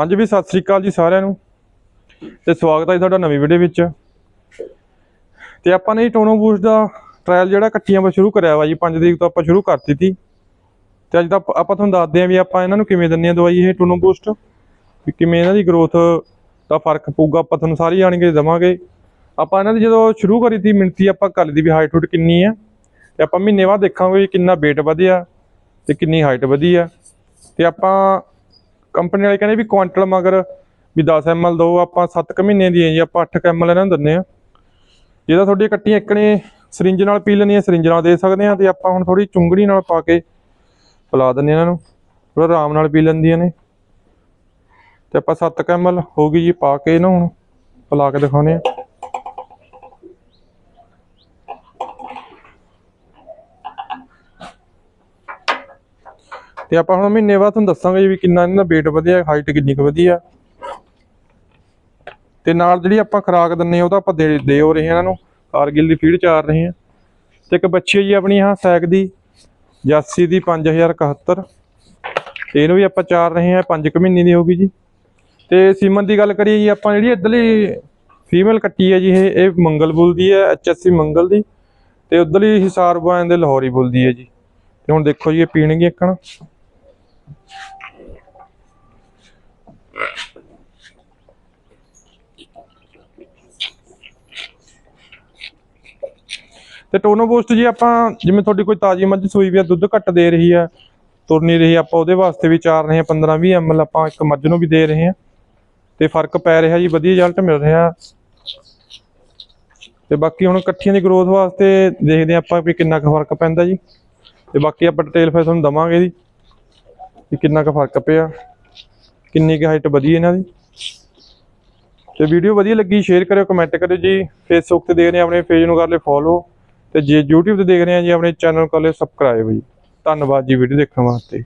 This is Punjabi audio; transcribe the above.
ਹਾਂਜੀ ਵੀ ਸਤਿ ਸ੍ਰੀ ਅਕਾਲ ਜੀ ਸਾਰਿਆਂ ਨੂੰ। ਤੇ ਸਵਾਗਤ ਹੈ ਜੀ ਤੁਹਾਡਾ ਨਵੀਂ ਵੀਡੀਓ ਵਿੱਚ। ਤੇ ਆਪਾਂ ਨੇ ਟੋਨੋ ਬੂਸਟ ਦਾ ਟ੍ਰਾਇਲ ਜਿਹੜਾ ਕੱਟੀਆਂ ਆਪਾਂ ਸ਼ੁਰੂ ਕਰਿਆ ਵਾ ਜੀ 5 ਤਰੀਕ ਤੋਂ ਆਪਾਂ ਸ਼ੁਰੂ ਕਰਤੀ ਤੀ। ਤੇ ਅੱਜ ਤਾਂ ਆਪਾਂ ਤੁਹਾਨੂੰ ਦੱਸਦੇ ਆਂ ਵੀ ਆਪਾਂ ਇਹਨਾਂ ਨੂੰ ਕਿਵੇਂ ਦਿੰਨੇ ਆ ਦਵਾਈ ਇਹ ਟੋਨੋ ਬੂਸਟ। ਵੀ ਕਿਵੇਂ ਇਹਨਾਂ ਦੀ ਗਰੋਥ ਦਾ ਫ਼ਰਕ ਪਊਗਾ, ਆਪਾਂ ਤੁਹਾਨੂੰ ਸਾਰੀ ਜਾਣਕਾਰੀ ਦੇਵਾਂਗੇ। ਆਪਾਂ ਇਹਨਾਂ ਦੀ ਜਦੋਂ ਸ਼ੁਰੂ ਕਰੀ ਤੀ ਮਿੰਤੀ ਆਪਾਂ ਕਰ ਦੀ ਵੀ ਹਾਈਟ ਹੂਟ ਕਿੰਨੀ ਆ। ਤੇ ਆਪਾਂ ਮਹੀਨੇ ਬਾਅਦ ਦੇਖਾਂਗੇ ਵੀ ਕਿੰਨਾ weight ਵਧਿਆ ਤੇ ਕਿੰਨੀ ਹਾਈਟ ਵਧੀ ਆ। ਤੇ ਆਪਾਂ ਕੰਪਨੀ ਵਾਲੇ ਕਹਿੰਦੇ ਵੀ ਕੁਆਂਟਲ ਮਗਰ ਵੀ 10 ml ਦੋ, ਆਪਾਂ 7 ਕੁ ਮਹੀਨੇ ਦੀ ਹੈ ਜੀ, ਆਪਾਂ 8 ml ਇਹਨਾਂ ਨੂੰ ਦਿੰਨੇ ਆ ਜਿਹਦਾ ਤੁਹਾਡੀ ਕੱਟੀਆਂ ਇੱਕਣੇ ਸਰਿੰਜ ਨਾਲ ਪੀ ਲੈਣੀ ਹੈ ਸਰਿੰਜ ਨਾਲ ਦੇ ਸਕਦੇ ਆ ਤੇ ਆਪਾਂ ਹੁਣ ਥੋੜੀ ਚੁੰਗੜੀ ਨਾਲ ਪਾ ਕੇ ਪਿਲਾ ਦਿੰਨੇ ਇਹਨਾਂ ਨੂੰ ਥੋੜਾ ਆਰਾਮ ਨਾਲ ਪੀ ਲੈਂਦੀਆਂ ਨੇ। ਤੇ ਆਪਾਂ 7 ml ਹੋ ਗਈ ਜੀ, ਪਾ ਕੇ ਇਹਨਾਂ ਹੁਣ ਪਿਲਾ ਕੇ ਦਿਖਾਉਨੇ ਆ ਤੇ ਆਪਾਂ ਹੁਣ ਮਹੀਨੇ ਬਾਅਦ ਤੁਹਾਨੂੰ ਦੱਸਾਂਗੇ ਵੀ ਕਿੰਨਾ ਇਹਨਾਂ ਦਾ weight ਵਧਿਆ ਹਾਈਟ ਕਿੰਨੀ ਕੁ ਵਧੀਆ ਤੇ ਨਾਲ ਜਿਹੜੀ ਆਪਾਂ ਖੁਰਾਕ ਦਿੰਨੇ ਆ ਉਹ ਤਾਂ ਆਪਾਂ ਦੇ ਦੇ ਹੋ ਰਹੇ ਇਹਨਾਂ ਨੂੰ। ਕਾਰਗਿਲ ਦੀ ਫੀਡ ਚਾਰ ਰਹੇ ਹਾਂ। ਤੇ ਇੱਕ ਬੱਚੀ ਜੀ ਆਪਣੀ ਆਹ ਸੈਕ ਦੀ। ਜਾਸੀ ਦੀ 5071 ਤੇ ਇਹਨੂੰ ਵੀ ਆਪਾਂ ਚਾਰ ਰਹੇ ਹਾਂ 5 ਕੁ ਮਹੀਨੇ ਦੀ ਹੋਗੀ ਜੀ। ਤੇ ਸੀਮਨ ਦੀ ਗੱਲ ਕਰੀਏ ਜੀ, ਆਪਾਂ ਜਿਹੜੀ ਇੱਧਰਲੀ ਫੀਮੇਲ ਕੱਟੀ ਹੈ ਜੀ, ਇਹ ਇਹ ਮੰਗਲ ਬੁੱਲ ਦੀ ਹੈ ਐਚਐਸਸੀ ਮੰਗਲ ਦੀ। ਤੇ ਉਧਰਲੀ ਹਿਸਾਰ ਬਾਨ ਦੇ ਲਾਹੌਰੀ ਬੁੱਲ ਦੀ ਹੈ ਜੀ। ਤੇ ਹੁਣ ਦੇਖੋ ਜੀ, ਇਹ ਪੀਣਗੇ ਇੱਕਣ ਤੇ ਟੋਨੋ ਬੂਸਟ ਜੀ, ਆਪਾਂ ਜਿਵੇਂ ਤੁਹਾਡੀ ਕੋਈ ਤਾਜੀ ਮੱਝ ਸੂਈ ਵੀ ਆ, ਦੁੱਧ ਘੱਟ ਦੇ ਰਹੀ ਆ, ਤੁਰ ਨਹੀਂ ਰਹੀ, ਆਪਾਂ ਉਹਦੇ ਵਾਸਤੇ ਵੀ ਚਾਰ ਰਹੇ ਆ 15 20 ml ਆਪਾਂ ਇੱਕ ਮੱਝ ਨੂੰ ਵੀ ਦੇ ਰਹੇ ਆ। ਤੇ ਫ਼ਰਕ ਪੈ ਰਿਹਾ ਜੀ, ਵਧੀਆ ਰਿਜ਼ਲਟ ਮਿਲ ਰਿਹਾ। ਤੇ ਬਾਕੀ ਹੁਣ ਇਕੱਠੀਆਂ ਦੀ ਗਰੋਥ ਵਾਸਤੇ ਦੇਖਦੇ ਹਾਂ ਆਪਾਂ ਵੀ ਕਿੰਨਾ ਕੁ ਫ਼ਰਕ ਪੈਂਦਾ ਜੀ। ਤੇ ਬਾਕੀ ਆਪਾਂ ਡਿਟੇਲ ਫਿਰ ਤੁਹਾਨੂੰ ਦਵਾਂਗੇ ਜੀ। ਕਿ ਕਿੰਨਾ ਕੁ ਫ਼ਰਕ ਪਿਆ, ਕਿੰਨੀ ਕੁ ਹਾਈਟ ਵਧੀ ਇਹਨਾਂ ਦੀ। ਤੇ ਵੀਡੀਓ ਵਧੀਆ ਲੱਗੀ ਸ਼ੇਅਰ ਕਰਿਓ ਕਮੈਂਟ ਕਰਿਓ ਜੀ। ਫੇਸਬੁੱਕ ਤੇ ਦੇਖ ਰਹੇ ਆਪਣੇ ਪੇਜ ਨੂੰ ਕਰ ਲਿਓ ਫੋਲੋ ਤੇ ਜੇ YouTube ਤੇ ਦੇਖ ਰਹੇ ਆ ਜੀ, ਆਪਣੇ ਚੈਨਲ ਨੂੰ ਕਰ ਲਿਓ ਸਬਸਕ੍ਰਾਈਬ ਜੀ। ਧੰਨਵਾਦ ਜੀ ਵੀਡੀਓ ਦੇਖਣ ਵਾਸਤੇ।